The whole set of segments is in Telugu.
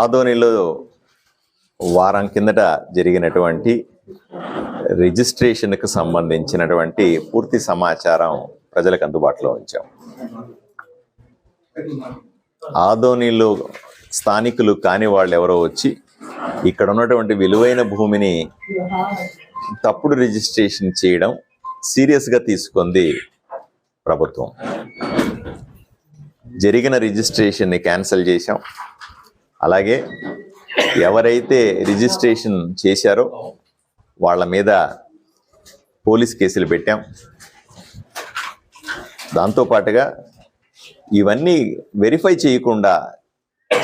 ఆదోనిలో వారం కిందట జరిగినటువంటి రిజిస్ట్రేషన్కు సంబంధించినటువంటి పూర్తి సమాచారం ప్రజలకు అందుబాటులో ఉంచాం. ఆదోనిలో స్థానికులు కాని వాళ్ళు ఎవరో వచ్చి ఇక్కడ ఉన్నటువంటి విలువైన భూమిని తప్పుడు రిజిస్ట్రేషన్ చేయడం సీరియస్గా తీసుకుంది ప్రభుత్వం. జరిగిన రిజిస్ట్రేషన్ని క్యాన్సిల్ చేశాం. అలాగే ఎవరైతే రిజిస్ట్రేషన్ చేశారో వాళ్ళ మీద పోలీస్ కేసులు పెట్టాం. దాంతోపాటుగా ఇవన్నీ వెరిఫై చేయకుండా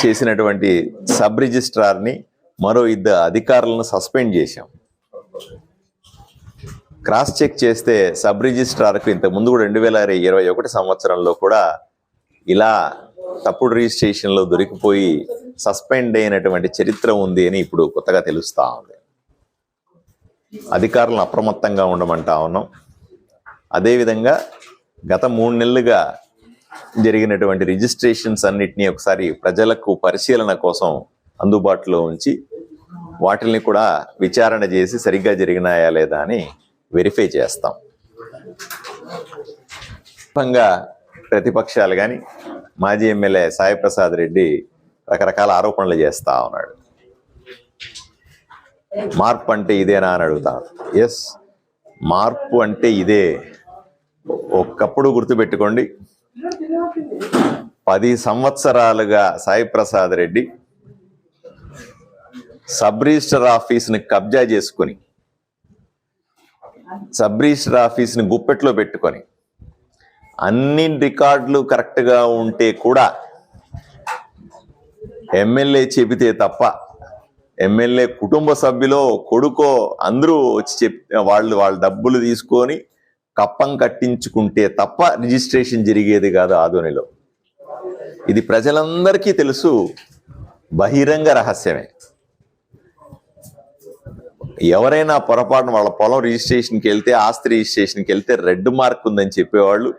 చేసినటువంటి సబ్ రిజిస్ట్రార్ని మరో ఇద్దరు అధికారులను సస్పెండ్ చేశాం. క్రాస్ చెక్ చేస్తే సబ్ రిజిస్ట్రార్కు ఇంతకు ముందు కూడా రెండు వేల ఇరవై ఒకటి సంవత్సరంలో కూడా ఇలా తప్పుడు రిజిస్ట్రేషన్లో దొరికిపోయి సస్పెండ్ అయినటువంటి చరిత్ర ఉంది అని ఇప్పుడు కొత్తగా తెలుస్తూ ఉంది. అధికారులను అప్రమత్తంగా ఉండమంటా ఉన్నాం. అదేవిధంగా గత మూడు నెలలుగా జరిగినటువంటి రిజిస్ట్రేషన్స్ అన్నిటినీ ఒకసారి ప్రజలకు పరిశీలన కోసం అందుబాటులో ఉంచి వాటిని కూడా విచారణ చేసి సరిగ్గా జరిగినాయా లేదా అని వెరిఫై చేస్తాం. ప్రతిపక్షాలు కానీ మాజీ ఎమ్మెల్యే సాయి ప్రసాద్ రెడ్డి రకరకాల ఆరోపణలు చేస్తా ఉన్నాడు. మార్పు అంటే ఇదేనా అని అడుగుతాను ఎస్ మార్పు అంటే ఇదే. ఒక్కప్పుడు గుర్తుపెట్టుకోండి పది సంవత్సరాలుగా సాయి ప్రసాద్ రెడ్డి సబ్ రిజిస్టర్ ఆఫీస్ని కబ్జా చేసుకొని సబ్ రిజిస్టర్ ఆఫీస్ని గుప్పెట్లో పెట్టుకొని అన్ని రికార్డులు కరెక్ట్గా ఉంటే కూడా ఎమ్మెల్యే చెబితే తప్ప ఎమ్మెల్యే కుటుంబ సభ్యులో కొడుకో అందరూ వచ్చి చెప్ వాళ్ళు వాళ్ళ డబ్బులు తీసుకొని కప్పం కట్టించుకుంటే తప్ప రిజిస్ట్రేషన్ జరిగేది కాదు ఆధోనిలో. ఇది ప్రజలందరికీ తెలుసు బహిరంగ రహస్యమే. ఎవరైనా పొరపాటున వాళ్ళ పొలం రిజిస్ట్రేషన్కి వెళ్తే ఆస్తి రిజిస్ట్రేషన్కి వెళ్తే రెడ్ మార్క్ ఉందని చెప్పేవాళ్ళు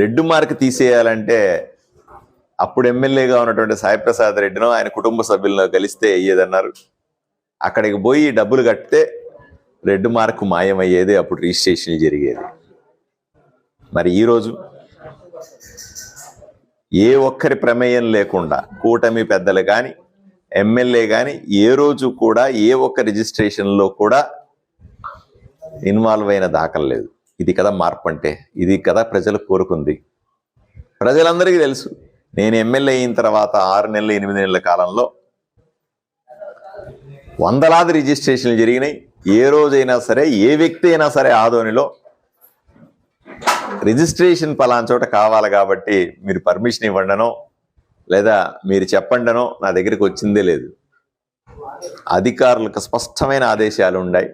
రెడ్ మార్క్ తీసేయాలంటే అప్పుడు ఎమ్మెల్యేగా ఉన్నటువంటి సాయిప్రసాద్ రెడ్డినో ఆయన కుటుంబ సభ్యులను కలిస్తే అయ్యేదన్నారు. అక్కడికి పోయి డబ్బులు కడితే రెడ్ మార్క్ మాయమయ్యేది అప్పుడు రిజిస్ట్రేషన్ జరిగేది. మరి ఈరోజు ఏ ఒక్కరి ప్రమేయం లేకుండా కూటమి పెద్దలు కానీ ఎమ్మెల్యే కానీ ఏ రోజు కూడా ఏ ఒక్క రిజిస్ట్రేషన్లో కూడా ఇన్వాల్వ్ అయిన దాఖలు లేదు. ఇది కదా మార్పు అంటే ఇది కదా ప్రజలు కోరుకుంది. ప్రజలందరికీ తెలుసు నేను ఎమ్మెల్యే అయిన తర్వాత ఆరు నెలల ఎనిమిది నెలల కాలంలో వందలాది రిజిస్ట్రేషన్లు జరిగినాయి. ఏ రోజైనా సరే ఏ వ్యక్తి అయినా సరే ఆదోనిలో రిజిస్ట్రేషన్ పలానా చోట కావాలి కాబట్టి మీరు పర్మిషన్ ఇవ్వండనో లేదా మీరు చెప్పండనో నా దగ్గరికి వచ్చిందే లేదు. అధికారులకు స్పష్టమైన ఆదేశాలు ఉన్నాయి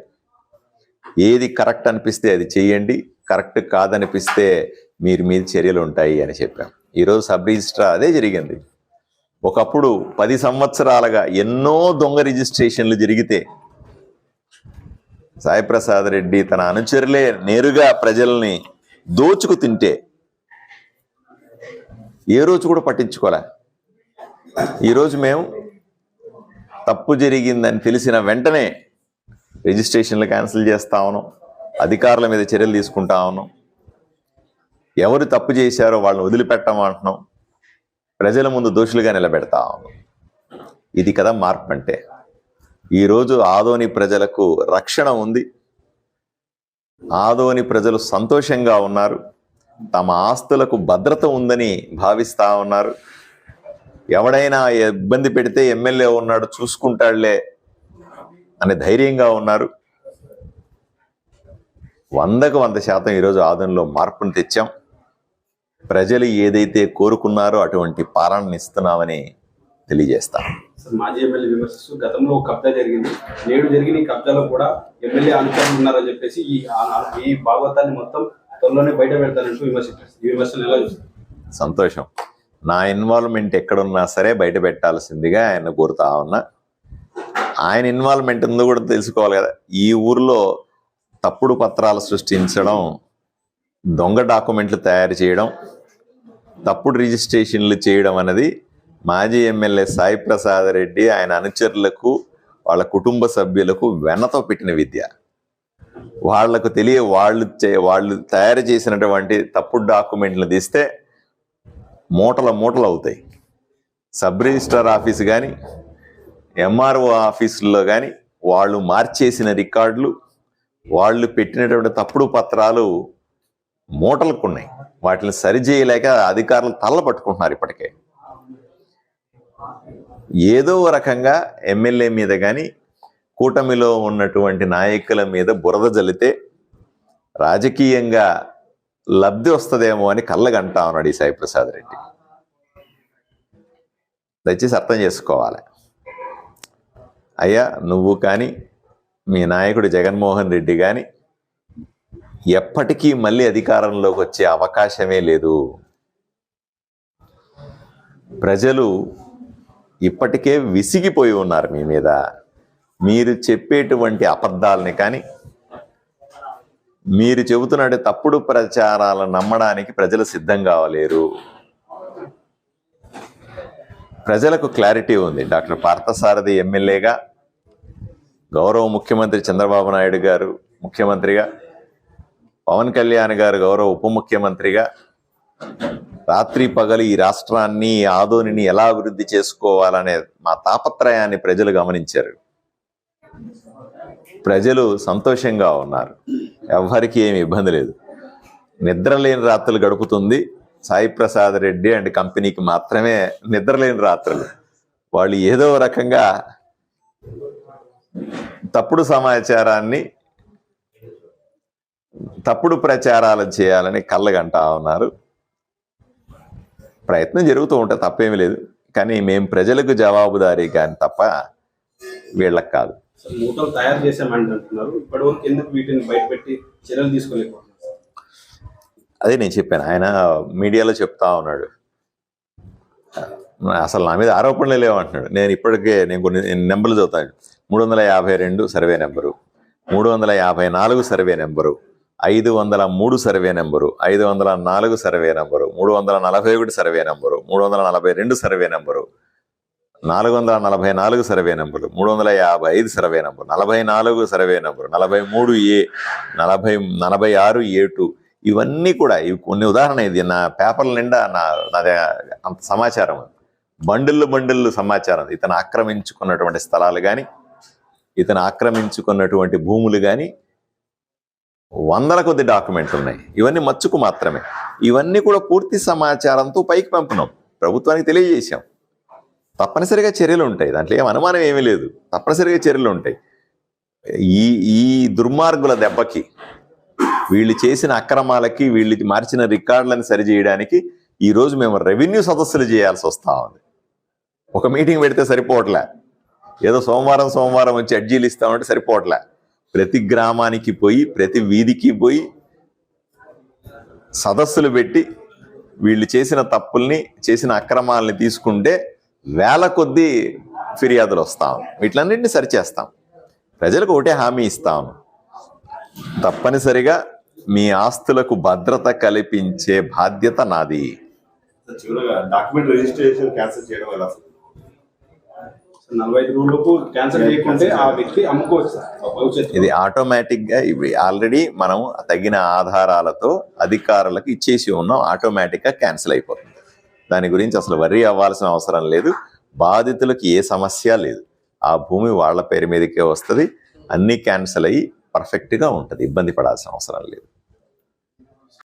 ఏది కరెక్ట్ అనిపిస్తే అది చేయండి కరెక్ట్ కాదనిపిస్తే మీరు మీద చర్యలు ఉంటాయి అని చెప్పాం. ఈరోజు సబ్ రిజిస్ట్రార్ అదే జరిగింది. ఒకప్పుడు పది సంవత్సరాలుగా ఎన్నో దొంగ రిజిస్ట్రేషన్లు జరిగితే సాయిప్రసాద్ రెడ్డి తన అనుచరులే నేరుగా ప్రజల్ని దోచుకు తింటే ఏ రోజు కూడా పట్టించుకోలే. ఈరోజు మేము తప్పు జరిగిందని తెలిసిన వెంటనే రిజిస్ట్రేషన్లు క్యాన్సిల్ చేస్తా ఉన్నాం అధికారుల మీద చర్యలు తీసుకుంటా ఉన్నాం. ఎవరు తప్పు చేశారో వాళ్ళని వదిలిపెట్టమంటున్నాం ప్రజల ముందు దోషులుగా నిలబెడతా ఉన్నాం. ఇది కదా మార్పు అంటే. ఈరోజు ఆదోని ప్రజలకు రక్షణ ఉంది. ఆదోని ప్రజలు సంతోషంగా ఉన్నారు. తమ ఆస్తులకు భద్రత ఉందని భావిస్తా ఉన్నారు. ఎవడైనా ఇబ్బంది పెడితే ఎమ్మెల్యే ఉన్నాడు చూసుకుంటాడులే అనే ధైర్యంగా ఉన్నారు. వందకు వంద శాతం ఈరోజు ఆదంలో మార్పును తెచ్చాం. ప్రజలు ఏదైతే కోరుకున్నారో అటువంటి పాలనని ఇస్తున్నామని తెలియజేస్తాం. మాజీ ఎమ్మెల్యే విమర్శిస్తూ గతంలో కబ్జా జరిగింది. నేడు జరిగిన ఈ కబ్జాలో కూడా ఎమ్మెల్యే అనుచరులు ఉన్నారని చెప్పేసి ఈ ఈ భాగవతాన్ని మొత్తం త్వరలోనే బయట పెడతానంటూ విమర్శించారు. ఈ విమర్శను ఎలా చూస్తారు? సంతోషం. నా ఇన్వాల్వ్మెంట్ ఎక్కడున్నా సరే బయట పెట్టాల్సిందిగా ఆయన కోరుతా ఉన్నా. ఆయన ఇన్వాల్వ్మెంట్ ఉందో కూడా తెలుసుకోవాలి కదా. ఈ ఊర్లో తప్పుడు పత్రాలు సృష్టించడం దొంగ డాక్యుమెంట్లు తయారు చేయడం తప్పుడు రిజిస్ట్రేషన్లు చేయడం అనేది మాజీ ఎమ్మెల్యే సాయి ప్రసాద్ రెడ్డి ఆయన అనుచరులకు వాళ్ళ కుటుంబ సభ్యులకు వెన్నతో పెట్టిన విద్య. వాళ్ళకు తెలియ వాళ్ళు చే వాళ్ళు తయారు చేసినటువంటి తప్పుడు డాక్యుమెంట్లు తీస్తే మూటల మూటలు అవుతాయి. సబ్ రిజిస్ట్రార్ ఆఫీస్ కానీ ఎంఆర్ఓ ఆఫీసుల్లో కానీ వాళ్ళు మార్చేసిన రికార్డులు వాళ్ళు పెట్టినటువంటి తప్పుడు పత్రాలు మూటలకు ఉన్నాయి వాటిని సరిచేయలేక అధికారులు తల్ల పట్టుకుంటున్నారు ఇప్పటికే. ఏదో రకంగా ఎమ్మెల్యే మీద కానీ కూటమిలో ఉన్నటువంటి నాయకుల మీద బురద జల్లితే రాజకీయంగా లబ్ధి వస్తుందేమో అని కళ్ళగంటా ఉన్నాడు ఈ సాయిప్రసాద్ రెడ్డి. దయచేసి అర్థం చేసుకోవాలి. అయ్యా నువ్వు కానీ మీ నాయకుడు జగన్మోహన్ రెడ్డి కానీ ఎప్పటికీ మళ్ళీ అధికారంలోకి వచ్చే అవకాశమే లేదు. ప్రజలు ఇప్పటికే విసిగిపోయి ఉన్నారు మీ మీద. మీరు చెప్పేటువంటి అబద్ధాలని కానీ మీరు చెబుతున్నట్టు తప్పుడు ప్రచారాలను నమ్మడానికి ప్రజలు సిద్ధం కావలేరు. ప్రజలకు క్లారిటీ ఉంది. డాక్టర్ పార్థసారథి ఎమ్మెల్యేగా గౌరవ ముఖ్యమంత్రి చంద్రబాబు నాయుడు గారు ముఖ్యమంత్రిగా పవన్ కళ్యాణ్ గారు గౌరవ ఉప ముఖ్యమంత్రిగా రాత్రి పగలు ఈ రాష్ట్రాన్ని ఆధోనిని ఆదోనిని ఎలా అభివృద్ధి చేసుకోవాలనే మా తాపత్రయాన్ని ప్రజలు గమనించారు. ప్రజలు సంతోషంగా ఉన్నారు. ఎవ్వరికి ఏమి ఇబ్బంది లేదు. నిద్రలేని రాత్రులు గడుపుతుంది. సాయి ప్రసాద్ రెడ్డి అండ్ కంపెనీకి మాత్రమే నిద్రలేని రాత్రులు. వాళ్ళు ఏదో రకంగా తప్పుడు సమాచారాన్ని తప్పుడు ప్రచారాలు చేయాలని కళ్ళగంటా ఉన్నారు. ప్రయత్నం జరుగుతూ ఉంటే తప్పేమీ లేదు. కానీ మేము ప్రజలకు జవాబుదారీ కానీ తప్ప వీళ్ళకి కాదు. మూటలు తయారు చేశామని అంటున్నారు. ఇప్పటివరకు ఎందుకు వీటిని బయటపెట్టి చర్యలు తీసుకోలేకపోతున్నారు? అదే నేను చెప్పాను. ఆయన మీడియాలో చెప్తా ఉన్నాడు. అసలు నా మీద ఆరోపణలే లేవంటున్నాడు నేను ఇప్పటికే నేను కొన్ని నెంబర్లు చదువుతాను. మూడు వందల యాభై రెండు సర్వే నెంబరు. మూడు వందల యాభై నాలుగు సర్వే నెంబరు. ఐదు వందల మూడు సర్వే నెంబరు. ఐదు వందల నాలుగు సర్వే నెంబరు. మూడు వందల నలభై ఒకటి సర్వే నెంబరు. మూడు వందల నలభై రెండు సర్వే నెంబరు. నాలుగు వందల నలభై నాలుగు సర్వే నెంబరు. మూడు వందల యాభై ఐదు సర్వే నెంబరు. నలభై నాలుగు సర్వే నెంబరు. నలభై మూడు ఏ నలభై నలభై ఆరు ఏ టూ. ఇవన్నీ కూడా ఇవి కొన్ని ఉదాహరణ ఇది. నా పేపర్ల నిండా నా నాది అంత సమాచారం. బండిల్లు బండిల్లు సమాచారం. ఇతను ఆక్రమించుకున్నటువంటి స్థలాలు కానీ ఇతను ఆక్రమించుకున్నటువంటి భూములు కానీ వందల కొద్ది డాక్యుమెంట్లు ఉన్నాయి. ఇవన్నీ మచ్చుకు మాత్రమే. ఇవన్నీ కూడా పూర్తి సమాచారంతో పైకి పంపినాం. ప్రభుత్వానికి తెలియజేశాం. తప్పనిసరిగా చర్యలు ఉంటాయి. దాంట్లో ఏం అనుమానం ఏమీ లేదు. తప్పనిసరిగా చర్యలు ఉంటాయి. ఈ ఈ దుర్మార్గుల దెబ్బకి వీళ్ళు చేసిన అక్రమాలకి వీళ్ళు మార్చిన రికార్డులను సరిచేయడానికి ఈరోజు మేము రెవెన్యూ సదస్సులు చేయాల్సి వస్తా ఉంది. ఒక మీటింగ్ పెడితే సరిపోవట్లే. ఏదో సోమవారం సోమవారం వచ్చి అర్జీలు ఇస్తామంటే సరిపోవట్లే. ప్రతి గ్రామానికి పోయి ప్రతి వీధికి పోయి సదస్సులు పెట్టి వీళ్ళు చేసిన తప్పుల్ని చేసిన అక్రమాలని తీసుకుంటే వేల కొద్దీ ఫిర్యాదులు వస్తాం. వీటిలన్నింటినీ సరిచేస్తాం. ప్రజలకు ఒకటే హామీ ఇస్తాం. తప్పనిసరిగా మీ ఆస్తులకు భద్రత కల్పించే బాధ్యత నాది. డాక్యుమెంట్ రిజిస్ట్రేషన్ క్యాన్సిల్ చేయడం నలభై ఐదు రోజులకు క్యాన్సిల్ చేయకుంటే ఆ వ్యక్తి అమ్ముకోవచ్చు సార్. భవిష్యత్తు. ఇది ఆటోమేటిక్గా ఇవి ఆల్రెడీ మనం తగిన ఆధారాలతో అధికారులకు ఇచ్చేసి ఉన్నాం ఆటోమేటిక్గా క్యాన్సిల్ అయిపోతుంది. దాని గురించి అసలు వర్రీ అవ్వాల్సిన అవసరం లేదు. బాధితులకు ఏ సమస్య లేదు. ఆ భూమి వాళ్ళ పేరు మీదకే వస్తుంది. అన్ని క్యాన్సిల్ అయ్యి పర్ఫెక్ట్గా ఉంటుంది. ఇబ్బంది పడాల్సిన అవసరం లేదు.